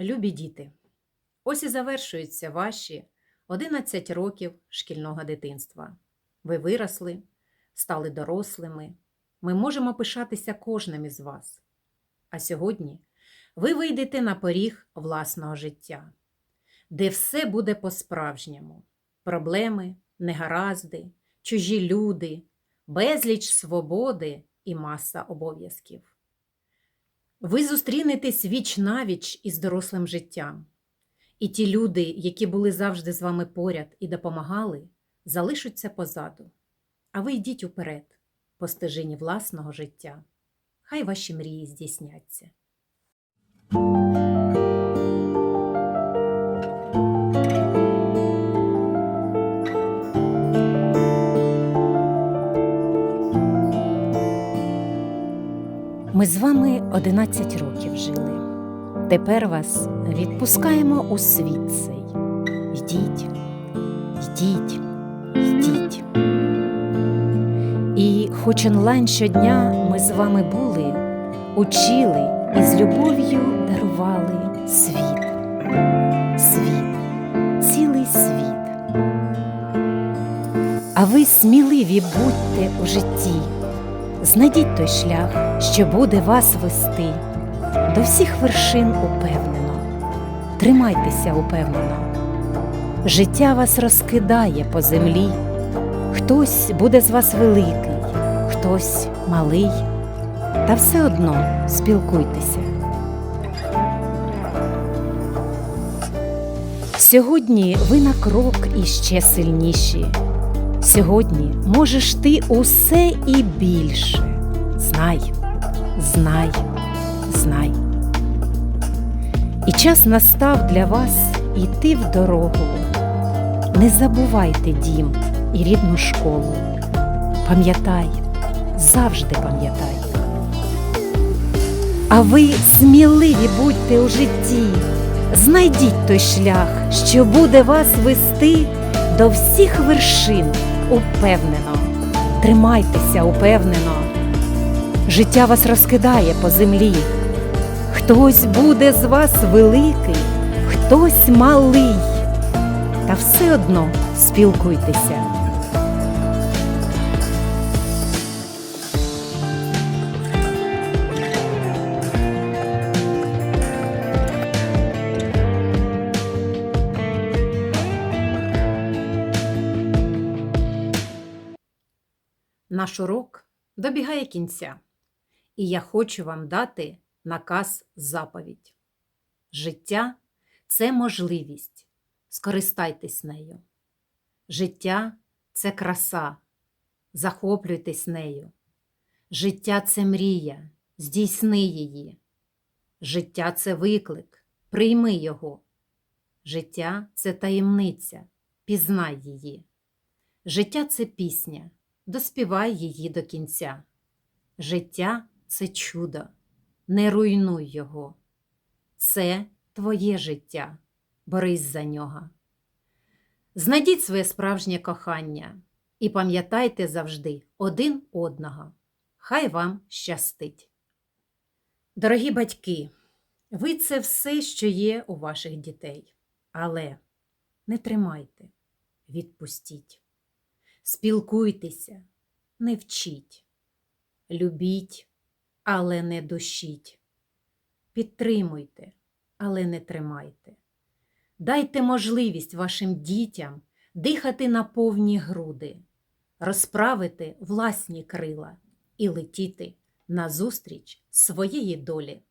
Любі діти, ось і завершуються ваші 11 років шкільного дитинства. Ви виросли, стали дорослими. Ми можемо пишатися кожним із вас. А сьогодні ви вийдете на поріг власного життя, де все буде по-справжньому: проблеми, негаразди, чужі люди, безліч свободи і маса обов'язків. Ви зустрінетесь віч навіч із дорослим життям. І ті люди, які були завжди з вами поряд і допомагали, залишаться позаду. А ви йдіть уперед, по стежині власного життя. Хай ваші мрії здійсняться. Ми з вами 11 років жили. Тепер вас відпускаємо у світ цей. Йдіть, йдіть, йдіть. І хоч онлайн щодня ми з вами були, учили і з любов'ю дарували світ, світ, цілий світ. А ви сміливі будьте у житті. Знайдіть той шлях, що буде вас вести до всіх вершин упевнено. Тримайтеся упевнено. Життя вас розкидає по землі. Хтось буде з вас великий, хтось малий. Та все одно спілкуйтеся. Сьогодні ви на крок іще сильніші. Сьогодні можеш ти усе і більше. Знай, знай, знай. І час настав для вас іти в дорогу. Не забувайте дім і рідну школу. Пам'ятай, завжди пам'ятай. А ви сміливі будьте у житті. Знайдіть той шлях, що буде вас вести до всіх вершин упевнено. Тримайтеся упевнено. Життя вас розкидає по землі. Хтось буде з вас великий, хтось малий. Та все одно спілкуйтеся. Наш урок добігає кінця, і я хочу вам дати наказ заповідь. Життя це можливість, скористайтесь нею. Життя це краса, захоплюйтесь нею. Життя це мрія, здійсни її. Життя це виклик, прийми його. Життя це таємниця, пізнай її. Життя це пісня, доспівай її до кінця. Життя це чудо, не руйнуй його. Це твоє життя, борись за нього. Знайдіть своє справжнє кохання і пам'ятайте завжди один одного. Хай вам щастить. Дорогі батьки, ви це все, що є у ваших дітей. Але не тримайте, відпустіть. Спілкуйтеся, не вчіть, любіть, але не душіть. Підтримуйте, але не тримайте. Дайте можливість вашим дітям дихати на повні груди, розправити власні крила і летіти назустріч своєї долі.